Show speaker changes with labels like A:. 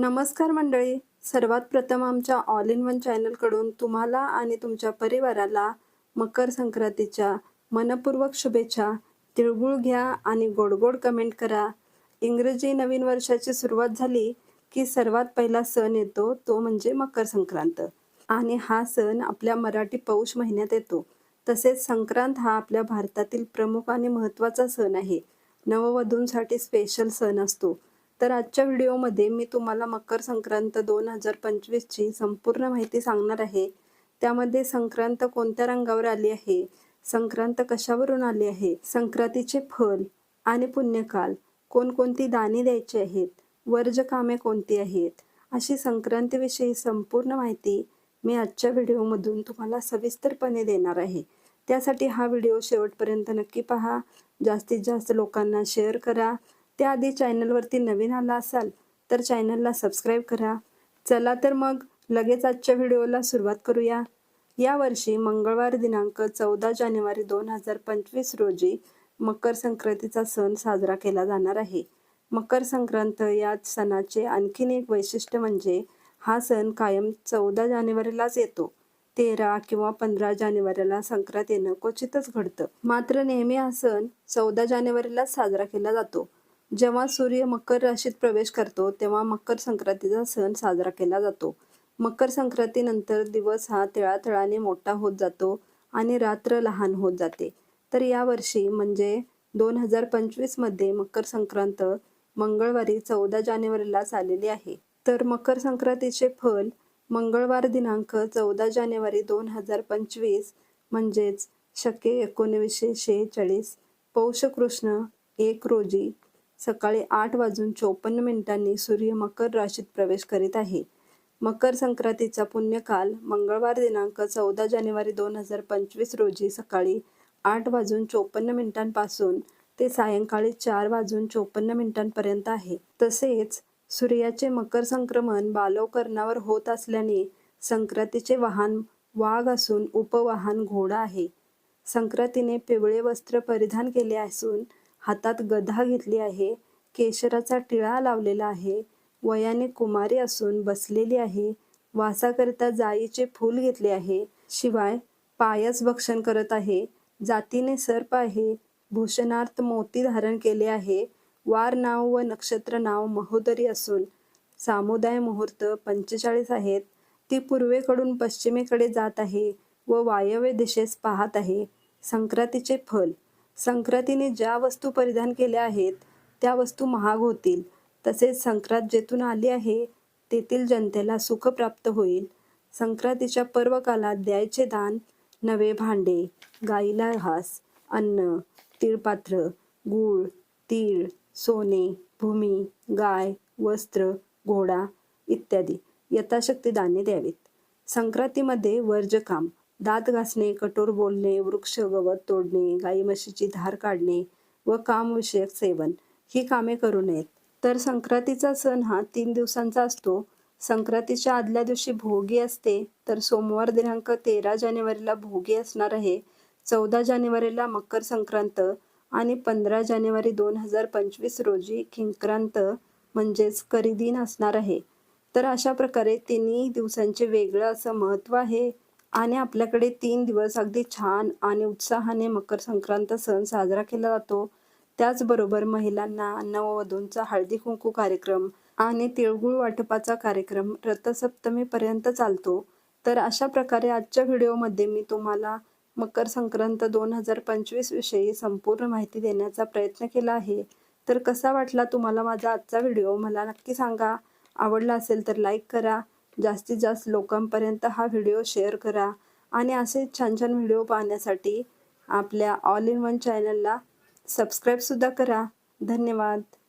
A: नमस्कार मंडळी. सर्वात प्रथम आमच्या ऑल इन वन चॅनलकडून तुम्हाला आणि तुमच्या परिवाराला मकर संक्रांतीच्या मनपूर्वक शुभेच्छा. तिळगुळ घ्या आणि गोडगोड कमेंट करा. इंग्रजी नवीन वर्षाची सुरुवात झाली की सर्वात पहिला सण येतो तो म्हणजे मकर संक्रांत. आणि हा सण आपल्या मराठी पौष महिन्यात येतो. तसेच संक्रांत हा आपल्या भारतातील प्रमुख आणि महत्त्वाचा सण आहे. नववधूंसाठी स्पेशल सण असतो. तर आजच्या व्हिडिओमध्ये मी तुम्हाला मकर संक्रांत दोन हजार पंचवीसची संपूर्ण माहिती सांगणार आहे. त्यामध्ये संक्रांत कोणत्या रंगावर आली आहे? संक्रांत कशावरून आली आहे? संक्रांतीचे फल आणि पुण्यकाल कोणकोणती दाने द्यायची आहेत? वर्ज कामे कोणती आहेत? अशी संक्रांतीविषयी संपूर्ण माहिती मी आजच्या व्हिडिओमधून तुम्हाला सविस्तरपणे देणार आहे. त्यासाठी हा व्हिडिओ शेवटपर्यंत नक्की पहा. जास्तीत जास्त लोकांना शेअर करा. त्याआधी चॅनलवरती नवीन आला असाल तर चॅनलला सबस्क्राईब करा. चला तर मग लगेच आजच्या व्हिडिओला सुरुवात करूया. यावर्षी मंगळवार दिनांक चौदा जानेवारी दोन हजार पंचवीस रोजी मकर संक्रांतीचा सण साजरा केला जाणार आहे. मकर संक्रांत या सणाचे आणखीन एक वैशिष्ट्य म्हणजे हा सण कायम चौदा जानेवारीलाच येतो. तेरा किंवा पंधरा जानेवारीला संक्रांत येणं क्वचितच घडतं. मात्र नेहमी हा सण चौदा जानेवारीलाच साजरा केला जातो. जेव्हा सूर्य मकर राशीत प्रवेश करतो तेव्हा मकर संक्रांतीचा सण साजरा केला जातो. मकर संक्रांतीनंतर दिवस हा तिळातिळाने मोठा होत जातो आणि रात्र लहान होत जाते. तर यावर्षी म्हणजे दोन हजार पंचवीसमध्ये मकर संक्रांत मंगळवारी चौदा जानेवारीलाच आलेली आहे. तर मकर संक्रांतीचे फल मंगळवार दिनांक चौदा जानेवारी दोन हजार पंचवीस म्हणजेच शके एकोणवीसशे शेहेचाळीस पौष कृष्ण एक रोजी सकाळी आठ वाजून चोपन्न मिनिटांनी सूर्य मकर राशीत प्रवेश करीत आहे. मकर संक्रांतीचा पुण्यकाल मंगळवार दिनांक चौदा जानेवारी दोन हजार पंचवीस रोजी सकाळी आठ वाजून चोपन्न मिनिटांपासून ते सायंकाळी चार वाजून चोपन्न मिनिटांपर्यंत आहे. तसेच सूर्याचे मकर संक्रमण बालवकरणावर होत असल्याने संक्रांतीचे वाहन वाघ असून उपवाहन घोडा आहे. संक्रांतीने पिवळे वस्त्र परिधान केले असून हातात गदा घेतली आहे केशराचा टिळा लावलेला आहे वयाने कुमारी असून बसलेली आहे वासाकरिता जाईचे फूल घेतले आहे शिवाय पायस भक्षण करत आहे जातीने सर्प आहे भूषणार्थ मोती धारण केले आहे वार नाव व नक्षत्र नाव महोदरी असून सामुदाय मुहूर्त पंचेचाळीस आहेत ती पूर्वेकडून पश्चिमेकडे जात आहे व वायव्य दिशेस पाहत आहे संक्रांतीचे फल संक्रांतीने ज्या वस्तू परिधान केल्या आहेत त्या वस्तू महाग होतील. तसेच संक्रांत जेथून आली आहे तेथील जनतेला सुख प्राप्त होईल. संक्रांतीच्या पर्वकालात द्यायचे दान नवे भांडे गाईला घास अन्न तिळपात्र गूळ तीळ सोने भूमी गाय वस्त्र घोडा इत्यादी यथाशक्ती दाने द्यावीत. संक्रांतीमध्ये वर्जकाम दात घासणे कठोर बोलणे वृक्ष गवत तोडणे गाई म्हशीची धार काढणे व कामविषयक सेवन ही कामे करू नयेत. तर संक्रांतीचा सण हा तीन दिवसांचा असतो. संक्रांतीच्या आदल्या दिवशी भोगी असते तर सोमवार दिनांक तेरा जानेवारीला भोगी असणार आहे चौदा जानेवारीला मकर संक्रांत आणि पंधरा जानेवारी दोन हजार पंचवीस रोजी किंक्रांत म्हणजेच करीदिन असणार आहे. तर अशा प्रकारे तिन्ही दिवसांचे वेगळं असं महत्त्व आहे. आणि आपल्याकडे तीन दिवस अगदी छान आणि उत्साहाने मकर संक्रांत सण साजरा केला जातो. त्याचबरोबर महिलांना नववधूंचा हळदी कुंकू कार्यक्रम आणि तिळगुळ वाटपाचा कार्यक्रम रथसप्तमीपर्यंत चालतो. तर अशा प्रकारे आजच्या व्हिडिओमध्ये मी तुम्हाला मकर संक्रांत दोन हजार पंचवीस विषयी संपूर्ण माहिती देण्याचा प्रयत्न केला आहे. तर कसा वाटला तुम्हाला माझा आजचा व्हिडिओ मला नक्की सांगा. आवडला असेल तर लाईक करा. जास्तीत जास्त लोकांपर्यंत हा व्हिडिओ शेअर करा आणि असे छान छान व्हिडिओ पाहण्यासाठी आपल्या ऑल इन वन चॅनलला सबस्क्राईबसुद्धा करा. धन्यवाद.